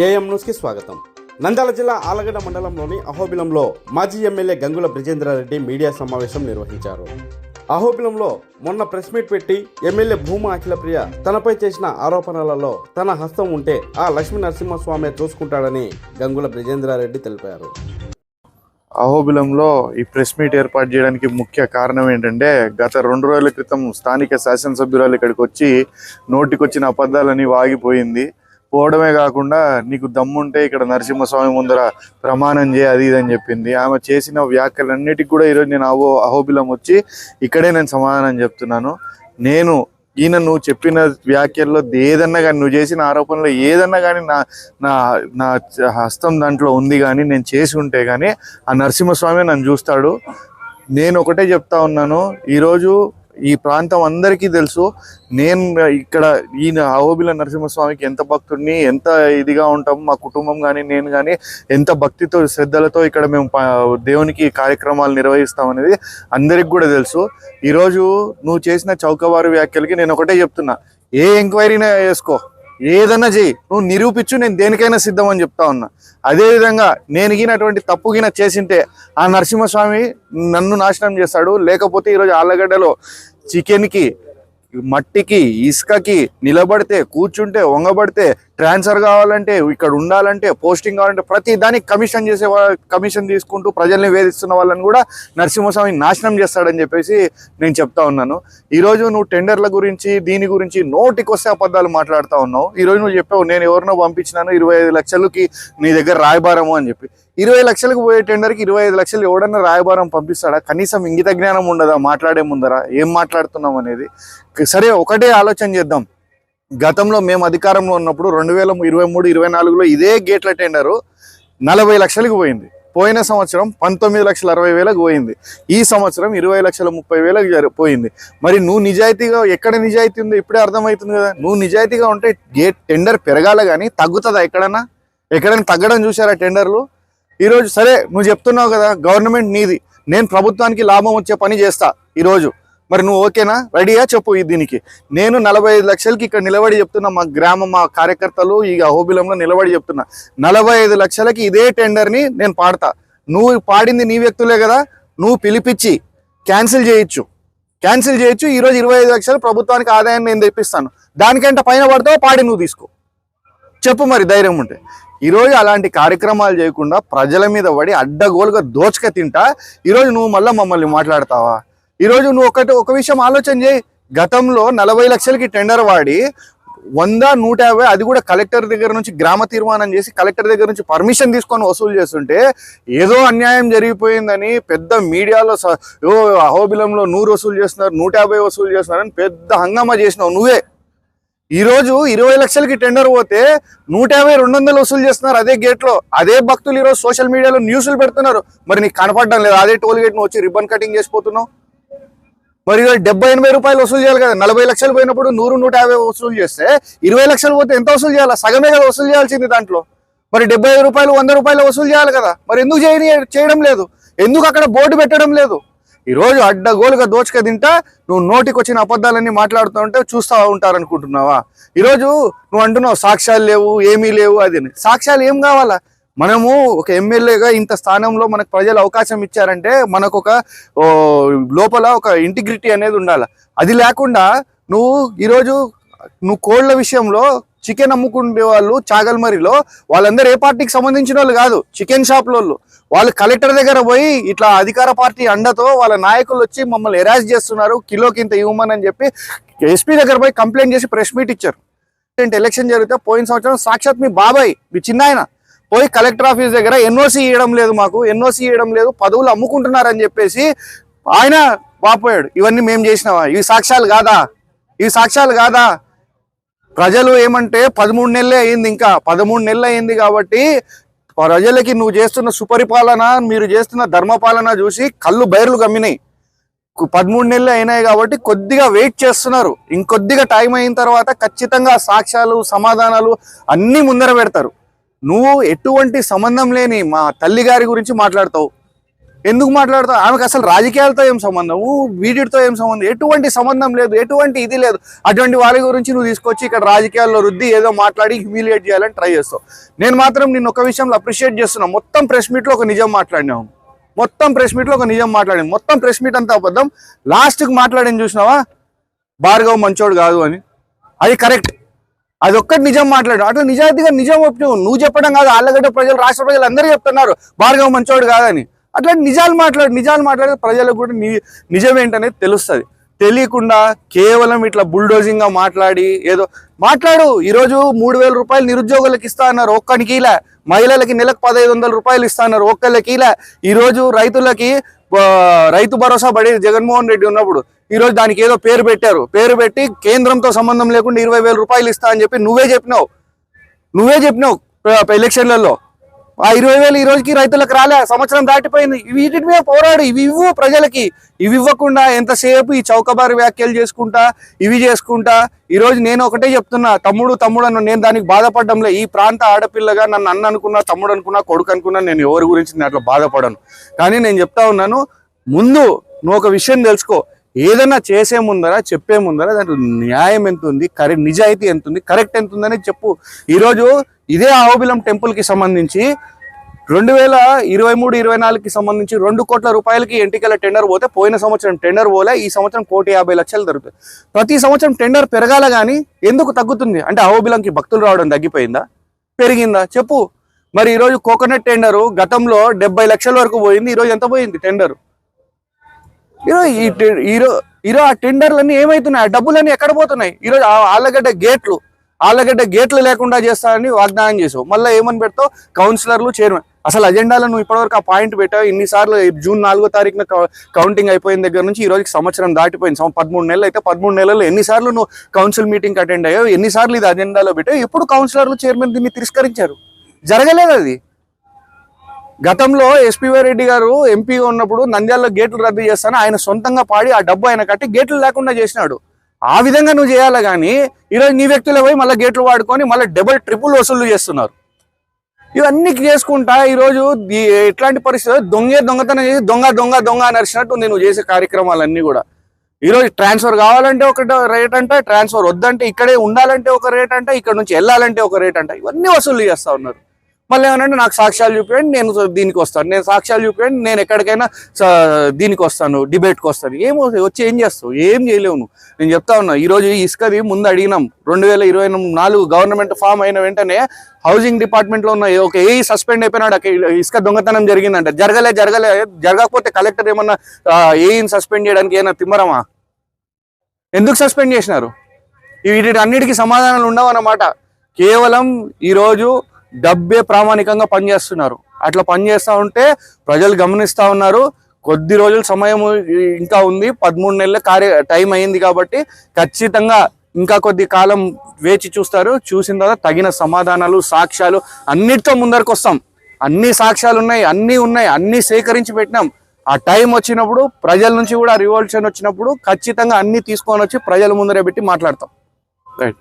AM న్యూస్కి స్వాగతం. నంద్యాల జిల్లా ఆలగడ్డ మండలంలోని అహోబిలంలో మాజీ ఎమ్మెల్యే గంగుల బ్రిజేంద్రారెడ్డి మీడియా సమావేశం నిర్వహించారు. అహోబిలంలో మొన్న ప్రెస్ మీట్ పెట్టి ఎమ్మెల్యే భూమా అఖిలప్రియ తనపై చేసిన ఆరోపణలలో తన హస్తం ఉంటే ఆ లక్ష్మీ నరసింహస్వామి చూసుకుంటాడని గంగుల బ్రిజేంద్రారెడ్డి తెలిపారు. అహోబిలంలో ఈ ప్రెస్ మీట్ ఏర్పాటు చేయడానికి ముఖ్య కారణం ఏంటంటే గత రెండు రోజుల క్రితం స్థానిక శాసనసభ్యురాలు ఇక్కడికి వచ్చి నోటికొచ్చిన అబద్ధాలని వాగిపోయింది. పోవడమే కాకుండా నీకు దమ్ముంటే ఇక్కడ నరసింహస్వామి ముందర ప్రమాణం చేయ అది ఇది అని చెప్పింది. ఆమె చేసిన వ్యాఖ్యలన్నిటికి కూడా ఈరోజు నేను అహో అహోబిలం వచ్చి ఇక్కడే నేను సమాధానం చెప్తున్నాను. నేను ఈయన నువ్వు చెప్పిన వ్యాఖ్యల్లో ఏదన్నా కానీ నువ్వు చేసిన ఆరోపణలో ఏదన్నా కానీ నా నా నా హస్తం దాంట్లో ఉంది కానీ నేను చేసి ఉంటే కానీ ఆ నరసింహస్వామి నన్ను చూస్తాడు. నేను ఒకటే చెప్తా ఉన్నాను. ఈరోజు ఈ ప్రాంతం అందరికీ తెలుసు. నేను ఇక్కడ ఈయన అహోబిల నరసింహస్వామికి ఎంత భక్తుడిని ఎంత ఇదిగా ఉంటాం మా కుటుంబం కానీ నేను కానీ ఎంత భక్తితో శ్రద్ధలతో ఇక్కడ మేము దేవునికి కార్యక్రమాలు నిర్వహిస్తాం అనేది అందరికి కూడా తెలుసు. ఈరోజు నువ్వు చేసిన చౌకవారు వ్యాఖ్యలకి నేను ఒకటే చెప్తున్నా. ఏ ఎంక్వైరీనా వేసుకో. ఏదన్నా చెయ్యి. నువ్వు నిరూపించు నేను దేనికైనా సిద్ధం అని చెప్తా ఉన్నా. అదేవిధంగా నేను గినటువంటి తప్పు గిన చేసింటే ఆ నరసింహస్వామి నన్ను నాశనం చేస్తాడు. లేకపోతే ఈరోజు ఆళ్ళగడ్డలో చికెన్కి మట్టికి ఇసుకకి నిలబడితే కూర్చుంటే వంగబడితే ట్రాన్స్ఫర్ కావాలంటే ఇక్కడ ఉండాలంటే పోస్టింగ్ కావాలంటే ప్రతి దానికి కమిషన్ చేసే కమిషన్ తీసుకుంటూ ప్రజల్ని వేధిస్తున్న వాళ్ళని కూడా నరసింహస్వామి నాశనం చేస్తాడని చెప్పేసి నేను చెప్తా ఉన్నాను. ఈరోజు నువ్వు టెండర్ల గురించి దీని గురించి నోటికొస్తే అబద్ధాలు మాట్లాడుతూ ఉన్నావు. ఈరోజు నువ్వు చెప్పావు నేను ఎవరినో పంపించినాను ఇరవై ఐదు లక్షలకి నీ దగ్గర రాయబారము అని చెప్పి. ఇరవై లక్షలకు పోయే టెండర్కి ఇరవై ఐదు లక్షలు ఎవడన్నా రాయబారం పంపిస్తాడా? కనీసం ఇంగిత జ్ఞానం ఉండదా? మాట్లాడే ముందర ఏం మాట్లాడుతున్నాం అనేది? సరే ఒకటే ఆలోచన చేద్దాం. గతంలో మేము అధికారంలో ఉన్నప్పుడు రెండు వేల ఇరవై మూడు ఇరవై నాలుగులో ఇదే గేట్ల టెండరు నలభై లక్షలకు పోయింది. పోయిన సంవత్సరం పంతొమ్మిది లక్షల అరవై వేలకు పోయింది. ఈ సంవత్సరం ఇరవై లక్షల ముప్పై వేలకు పోయింది. మరి నువ్వు నిజాయితీగా ఎక్కడ నిజాయితీ ఉందో ఇప్పుడే అర్థమవుతుంది కదా. నువ్వు నిజాయితీగా ఉంటే గేట్ టెండర్ పెరగాల కానీ తగ్గుతుందా ఎక్కడన్నా? ఎక్కడైనా తగ్గడం చూసారా టెండర్లు? ఈరోజు సరే నువ్వు చెప్తున్నావు కదా గవర్నమెంట్ నీది. నేను ప్రభుత్వానికి లాభం వచ్చే పని చేస్తా ఈరోజు. మరి నువ్వు ఓకేనా? రెడీయా? చెప్పు దీనికి. నేను నలభై ఐదు లక్షలకి ఇక్కడ నిలబడి చెప్తున్నా మా గ్రామం మా కార్యకర్తలు ఈ అహోబిలంలో నిలబడి చెప్తున్నా. నలభై ఐదు లక్షలకి ఇదే టెండర్ని నేను పాడతా. నువ్వు పాడింది నీ వ్యక్తులే కదా నువ్వు పిలిపించి క్యాన్సిల్ చేయొచ్చు. క్యాన్సిల్ చేయొచ్చు ఈరోజు ఇరవై ఐదు లక్షలు ప్రభుత్వానికి ఆదాయాన్ని నేను తెప్పిస్తాను. దానికంటే పైన పడతావు పాడి నువ్వు తీసుకో. చెప్పు మరి ధైర్యం ఉంటే. ఈరోజు అలాంటి కార్యక్రమాలు చేయకుండా ప్రజల మీద పడి అడ్డగోలుగా దోచక తింటా ఈరోజు నువ్వు మళ్ళీ మమ్మల్ని మాట్లాడతావా? ఈరోజు నువ్వు ఒకటి ఒక విషయం ఆలోచన చేయి. గతంలో నలభై లక్షలకి టెండర్ వాడి వంద నూట యాభై అది కూడా కలెక్టర్ దగ్గర నుంచి గ్రామ తీర్మానం చేసి కలెక్టర్ దగ్గర నుంచి పర్మిషన్ తీసుకొని వసూలు చేస్తుంటే ఏదో అన్యాయం జరిగిపోయిందని పెద్ద మీడియాలో అహోబిలంలో నూరు వసూలు చేస్తున్నారు నూట యాభై వసూలు చేస్తున్నారని పెద్ద హంగామా చేసినావు నువ్వే. ఈరోజు ఇరవై లక్షలకి టెండర్ పోతే నూట యాభై రెండు వందలు వసూలు చేస్తున్నారు అదే గేట్లో అదే భక్తులు ఈరోజు సోషల్ మీడియాలో న్యూస్లు పెడుతున్నారు. మరి నీకు కనపడడం లేదు. అదే టోల్ గేట్ వచ్చి రిబ్బన్ కటింగ్ చేసిపోతున్నావు. మరి ఈరోజు డెబ్బై ఎనభై రూపాయలు వసూలు చేయాలి కదా. నలభై లక్షలు పోయినప్పుడు నూరు నూట యాభై వసూలు చేస్తే ఇరవై లక్షలు పోతే ఎంత వసూలు చేయాలి? సగమే కదా వసూలు చేయాల్సింది దాంట్లో. మరి డెబ్బై రూపాయలు వంద రూపాయలు వసూలు చేయాలి కదా. మరి ఎందుకు చేయడం లేదు? ఎందుకు అక్కడ బోర్డు పెట్టడం లేదు? ఈరోజు అడ్డగోలుగా దోచుక తింటా నువ్వు నోటికి వచ్చిన అబద్ధాలన్నీ మాట్లాడుతూ ఉంటే చూస్తూ ఉంటారనుకుంటున్నావా? ఈరోజు నువ్వు అంటున్నావు సాక్ష్యాలు లేవు ఏమీ లేవు అది అని. సాక్ష్యాలు ఏం కావాలా? మనము ఒక ఎమ్మెల్యేగా ఇంత స్థానంలో మనకు ప్రజలు అవకాశం ఇచ్చారంటే మనకు ఒక లోపల ఒక ఇంటిగ్రిటీ అనేది ఉండాలి? అది లేకుండా నువ్వు ఈరోజు నువ్వు కోళ్ళ విషయంలో చికెన్ అమ్ముకునే వాళ్ళు చాగల్మరిలో వాళ్ళందరూ ఏ పార్టీకి సంబంధించిన వాళ్ళు కాదు చికెన్ షాప్ల వాళ్ళు వాళ్ళు కలెక్టర్ దగ్గర పోయి ఇట్లా అధికార పార్టీ అండతో వాళ్ళ నాయకులు వచ్చి మమ్మల్ని ఎరాజ్ చేస్తున్నారు కిలోకి ఇంత ఇవ్వమని అని చెప్పి ఎస్పీ దగ్గర పోయి కంప్లైంట్ చేసి ప్రెస్ మీట్ ఇచ్చారు. ఎలక్షన్ జరిగితే పోయిన సంవత్సరం సాక్షాత్ మీ బాబాయ్ మీ చిన్నాయన పోయి కలెక్టర్ ఆఫీస్ దగ్గర ఎన్ఓసి ఇవ్వడం లేదు మాకు ఎన్ఓసి ఇవ్వడం లేదు పదవులు అమ్ముకుంటున్నారని చెప్పేసి ఆయన వాపోయాడు. ఇవన్నీ మేము చేసినావా ఇవి సాక్ష్యాలు కాదా? ఇవి సాక్ష్యాలు కాదా? ప్రజలు ఏమంటే పదమూడు నెలలే అయింది ఇంకా పదమూడు నెలలు అయింది కాబట్టి ప్రజలకి నువ్వు చేస్తున్న సుపరిపాలన మీరు చేస్తున్న ధర్మపాలన చూసి కళ్ళు బైర్లు గమ్మినాయి పదమూడు నెలలు అయినాయి కాబట్టి కొద్దిగా వెయిట్ చేస్తున్నారు. ఇంకొద్దిగా టైం అయిన తర్వాత ఖచ్చితంగా సాక్ష్యాలు సమాధానాలు అన్నీ ముందర పెడతారు. నువ్వు ఎటువంటి సంబంధం లేని మా తల్లి గారి గురించి మాట్లాడతావు. ఎందుకు మాట్లాడతావు? ఆమెకు అసలు రాజకీయాలతో ఏం సంబంధం? వీడితో ఏం సంబంధం? ఎటువంటి సంబంధం లేదు ఎటువంటి ఇది లేదు. అటువంటి వాళ్ళ గురించి నువ్వు తీసుకొచ్చి ఇక్కడ రాజకీయాల్లో రుద్ది ఏదో మాట్లాడి హ్యూమిలియేట్ చేయాలని ట్రై చేస్తావు. నేను మాత్రం నిన్ను ఒక విషయంలో అప్రిషియేట్ చేస్తున్నా. మొత్తం ప్రెస్ మీట్లో ఒక నిజం మాట్లాడినావు. మొత్తం ప్రెస్ మీట్లో ఒక నిజం మాట్లాడింది మొత్తం ప్రెస్ మీట్ అంతా అబద్ధం. లాస్ట్కి మాట్లాడింది చూసినావా? భార్గవ్ మంచోడు కాదు అని. అది కరెక్ట్ అది ఒక్కటి నిజం మాట్లాడు. అట్లా నిజాయితీగా నిజం ఒప్పు నువ్వు. చెప్పడం కాదు ఆళ్ళగడ్డ ప్రజలు రాష్ట్ర ప్రజలు అందరూ చెప్తున్నారు. భార్గవ మంచోడు కాదని. అట్లా నిజాలు మాట్లాడు నిజాలు మాట్లాడితే ప్రజలకు కూడా నిజమేంటనేది నిజం ఏంటనేది తెలుస్తుంది. తెలియకుండా కేవలం ఇట్లా బుల్డోజింగ్గా మాట్లాడి ఏదో మాట్లాడు ఈరోజు మూడు వేల రూపాయలు నిరుద్యోగులకు ఇస్తా అన్నారు ఒక్కడికి ఇలా. మహిళలకి నెలకు పదహైదు వందల రూపాయలు ఇస్తా అన్నారు ఒక్కళ్ళకి ఇలా. ఈరోజు రైతులకి రైతు భరోసా పడేది జగన్మోహన్ రెడ్డి ఉన్నప్పుడు ఈరోజు దానికి ఏదో పేరు పెట్టారు. పేరు పెట్టి కేంద్రంతో సంబంధం లేకుండా ఇరవై రూపాయలు ఇస్తా అని చెప్పి నువ్వే చెప్పినావు. నువ్వే చెప్పినావు ఎలక్షన్లలో. ఆ ఇరవై వేలు ఈ రోజుకి రైతులకు రాలే. సంవత్సరం దాటిపోయింది. వీటి మీద పోరాడు ఇవి ఇవ్వు ప్రజలకి. ఇవి ఇవ్వకుండా ఎంతసేపు ఈ చౌకబారి వ్యాఖ్యలు చేసుకుంటా ఇవి చేసుకుంటా? ఈరోజు నేను ఒకటే చెప్తున్నా. తమ్ముడు తమ్ముడు అన్న నేను దానికి బాధపడడంలే. ఈ ప్రాంత ఆడపిల్లగా నన్ను అన్న అనుకున్నా తమ్ముడు అనుకున్నా కొడుకు అనుకున్నా నేను ఎవరి గురించి నేను అట్లా బాధపడను. కానీ నేను చెప్తా ఉన్నాను ముందు నువ్వు ఒక విషయం తెలుసుకో. ఏదైనా చేసే ముందర చెప్పే ముందర దాంట్లో న్యాయం ఎంత ఉంది కరెక్ట్ నిజాయితీ ఎంత ఉంది కరెక్ట్ ఎంత ఉందని చెప్పు. ఈరోజు ఇదే అహోబిలం టెంపుల్కి సంబంధించి రెండు వేల ఇరవై మూడు ఇరవై నాలుగుకి సంబంధించి రెండు కోట్ల రూపాయలకి ఎంటికల టెండర్ పోతే పోయిన సంవత్సరం టెండర్ పోలే ఈ సంవత్సరం కోటి యాభై లక్షలు దొరుకుతుంది ప్రతి సంవత్సరం టెండర్ పెరగాల కానీ ఎందుకు తగ్గుతుంది? అంటే అహోబిలంకి భక్తులు రావడం తగ్గిపోయిందా? పెరిగిందా? చెప్పు. మరి ఈరోజు కోకోనట్ టెండరు గతంలో డెబ్బై లక్షల వరకు పోయింది ఈరోజు ఎంత పోయింది టెండర్? ఈరోజు ఈ టె- ఈరో ఈరోజు ఆ టెండర్లన్నీ ఏమవుతున్నాయి ఆ డబ్బులన్నీ ఎక్కడ పోతున్నాయి? ఈరోజు ఆ ఆళ్ళగడ్డ గేట్లు ఆళ్ళగడ్డ గేట్లు లేకుండా చేస్తానని వాగ్దానం చేసావు. మళ్ళీ ఏమని పెడతావు? కౌన్సిలర్లు చైర్మన్. అసలు అజెండాలో నువ్వు ఇప్పటివరకు ఆ పాయింట్ పెట్టావు. ఇన్నిసార్లు జూన్ నాలుగో తారీఖున కౌంటింగ్ అయిపోయిన దగ్గర నుంచి ఈ రోజుకి సంవత్సరం దాటిపోయింది. పదమూడు నెలలు అయితే పదమూడు నెలల్లో ఎన్నిసార్లు నువ్వు కౌన్సిల్ మీటింగ్ అటెండ్ అయ్యావు? ఎన్నిసార్లు ఇది అజెండాలో పెట్టావు? ఎప్పుడు కౌన్సిలర్లు చైర్మన్ దీన్ని తిరస్కరించారు? జరగలేదు అది. గతంలో ఎస్పీవై రెడ్డి గారు ఎంపీగా ఉన్నప్పుడు నంద్యాలలో గేట్లు రద్దు చేస్తాను ఆయన సొంతంగా పాడి ఆ డబ్బు ఆయన కట్టి గేట్లు లేకుండా చేసినాడు. ఆ విధంగా నువ్వు చేయాలి కానీ ఈరోజు నీ వ్యక్తులే పోయి మళ్ళీ గేట్లు వాడుకొని మళ్ళీ డబుల్ ట్రిపుల్ వసూలు చేస్తున్నారు. ఇవన్నీ చేసుకుంటా ఈరోజు ఎట్లాంటి పరిస్థితి? దొంగే దొంగతనం చేసి దొంగ దొంగ దొంగ అని అరిచినట్టు ఉంది నువ్వు చేసే కార్యక్రమాలన్నీ కూడా. ఈరోజు ట్రాన్స్ఫర్ కావాలంటే ఒక రేట్ అంట ట్రాన్స్ఫర్ వద్దంటే ఇక్కడే ఉండాలంటే ఒక రేట్ అంట ఇక్కడ నుంచి వెళ్ళాలంటే ఒక రేట్ అంట. ఇవన్నీ వసూలు చేస్తూ ఉన్నారు. మళ్ళీ ఏమనంటే నాకు సాక్ష్యాలు చూపించండి నేను దీనికి వస్తాను. నేను సాక్ష్యాలు చూపించండి నేను ఎక్కడికైనా దీనికి వస్తాను డిబేట్కి వస్తాను. ఏం వచ్చి ఏం చేస్తావు? ఏం చేయలేవు నువ్వు. నేను చెప్తా ఉన్నా ఈరోజు ఈ ఇసుకది ముందు అడిగినాం రెండు వేల ఇరవై నాలుగు గవర్నమెంట్ ఫామ్ అయిన వెంటనే హౌసింగ్ డిపార్ట్మెంట్లో ఉన్న ఒక ఏ సస్పెండ్ అయిపోయినాడు అక్కడ ఇసుక దొంగతనం జరిగిందంట. జరగలే జరగలే జరగకపోతే కలెక్టర్ ఏమన్నా ఏఈని సస్పెండ్ చేయడానికి ఏమైనా తిమ్మరమా? ఎందుకు సస్పెండ్ చేసినారు? వీటి అన్నిటికీ సమాధానాలు ఉండవు అన్నమాట కేవలం ఈరోజు డబ్బే ప్రామాణికంగా పనిచేస్తున్నారు. అట్లా పనిచేస్తూ ఉంటే ప్రజలు గమనిస్తూ ఉన్నారు. కొద్ది రోజుల సమయం ఇంకా ఉంది. పదమూడు నెలల కార్య టైం అయింది కాబట్టి ఖచ్చితంగా ఇంకా కొద్ది కాలం వేచి చూస్తారు. చూసిన తర్వాత తగిన సమాధానాలు సాక్ష్యాలు అన్నిటితో ముందరకు వస్తాం అన్ని సాక్ష్యాలు ఉన్నాయి అన్నీ ఉన్నాయి అన్నీ సేకరించి పెట్టినాం. ఆ టైం వచ్చినప్పుడు ప్రజల నుంచి కూడా రివల్యూషన్ వచ్చినప్పుడు ఖచ్చితంగా అన్ని తీసుకొని వచ్చి ప్రజల ముందరే పెట్టి మాట్లాడతాం. రైట్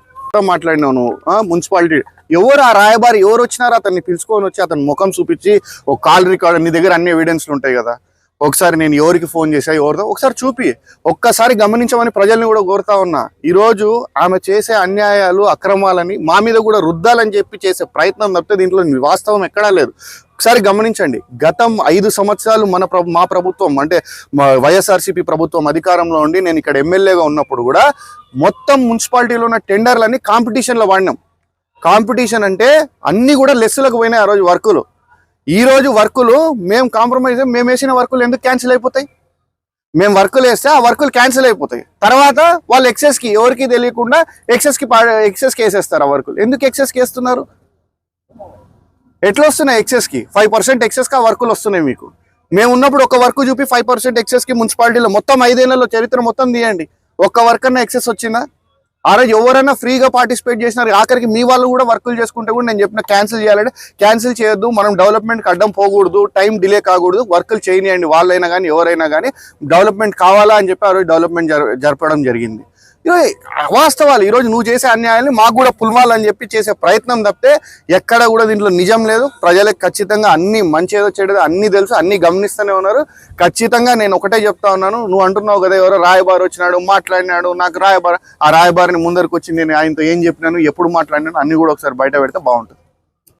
మాట్లాడినావు నువ్వు మున్సిపాలిటీ ఎవరు ఆ రాయబారి ఎవరు వచ్చినారో అతన్ని పిలుచుకొని వచ్చి అతని ముఖం చూపించి ఒక కాల్ రికార్డ్ నీ దగ్గర అన్ని ఎవిడెన్స్లు ఉంటాయి కదా. ఒకసారి నేను ఎవరికి ఫోన్ చేసా ఎవరితో ఒకసారి చూపి. ఒక్కసారి గమనించమని ప్రజల్ని కూడా కోరుతా ఉన్నా. ఈరోజు ఆమె చేసే అన్యాయాలు అక్రమాలని మా మీద కూడా రుద్దాలని చెప్పి చేసే ప్రయత్నం తప్పితే దీంట్లో వాస్తవం ఎక్కడా లేదు. ఒకసారి గమనించండి. గతం ఐదు సంవత్సరాలు మన మా ప్రభుత్వం అంటే మా వైఎస్ఆర్సీపీ ప్రభుత్వం అధికారంలో ఉండి నేను ఇక్కడ ఎమ్మెల్యేగా ఉన్నప్పుడు కూడా మొత్తం మున్సిపాలిటీలో ఉన్న టెండర్లన్నీ కాంపిటీషన్లో వాడినాం. కాంపిటీషన్ అంటే అన్నీ కూడా లెస్సులకు పోయినాయి ఆ రోజు వర్కులు. ఈరోజు వర్కులు మేము కాంప్రమైజ్ మేము వేసిన వర్కులు ఎందుకు క్యాన్సిల్ అయిపోతాయి? మేము వర్కులు వేస్తే ఆ వర్కులు క్యాన్సిల్ అయిపోతాయి. తర్వాత వాళ్ళు ఎక్సెస్కి ఎవరికి తెలియకుండా ఎక్సెస్కి ఎక్సెస్కి వేసేస్తారు ఆ వర్కులు. ఎందుకు ఎక్సెస్కి వేస్తున్నారు? ఎట్లా వస్తున్నాయి ఎక్సెస్కి ఫైవ్ పర్సెంట్ ఎక్సెస్కి ఆ వర్కులు వస్తున్నాయి మీకు. మేము ఉన్నప్పుడు ఒక వర్క్ చూపి ఫైవ్ పర్సెంట్ ఎక్సెస్కి మున్సిపాలిటీలో మొత్తం ఐదేళ్ళలో చరిత్ర మొత్తం తీయండి. ఒక్క వర్క్ అన్న ఎక్సెస్ వచ్చిందా? ఆ రోజు ఎవరైనా ఫ్రీగా పార్టిసిపేట్ చేసినారు ఆఖరికి మీ వాళ్ళు కూడా వర్కులు చేసుకుంటే కూడా నేను చెప్పిన క్యాన్సిల్ చేయాలంటే క్యాన్సిల్ చేయొద్దు మనం డెవలప్మెంట్కి అడ్డం పోకూడదు టైం డిలే కాకూడదు వర్కులు చేయనియండి వాళ్ళైనా కానీ ఎవరైనా కానీ డెవలప్మెంట్ కావాలా అని చెప్పి ఆ రోజు డెవలప్మెంట్ జరపడం జరిగింది. ఈరోజు అవాస్తవాలు. ఈరోజు నువ్వు చేసే అన్యాయాన్ని మాకు కూడా పుల్వాలని చెప్పి చేసే ప్రయత్నం తప్పితే ఎక్కడ కూడా దీంట్లో నిజం లేదు. ప్రజలకు ఖచ్చితంగా అన్ని మంచి ఏదో చెడు అన్ని తెలుసు అన్ని గమనిస్తూనే ఉన్నారు. ఖచ్చితంగా నేను ఒకటే చెప్తా ఉన్నాను. నువ్వు అంటున్నావు కదా ఎవరో రాయబారి వచ్చినాడు మాట్లాడినాడు నాకు రాయబారి ఆ రాయబారిని ముందరికి వచ్చి నేను ఆయనతో ఏం చెప్పినాను ఎప్పుడు మాట్లాడినాను అన్ని కూడా ఒకసారి బయట పెడితే బాగుంటుంది.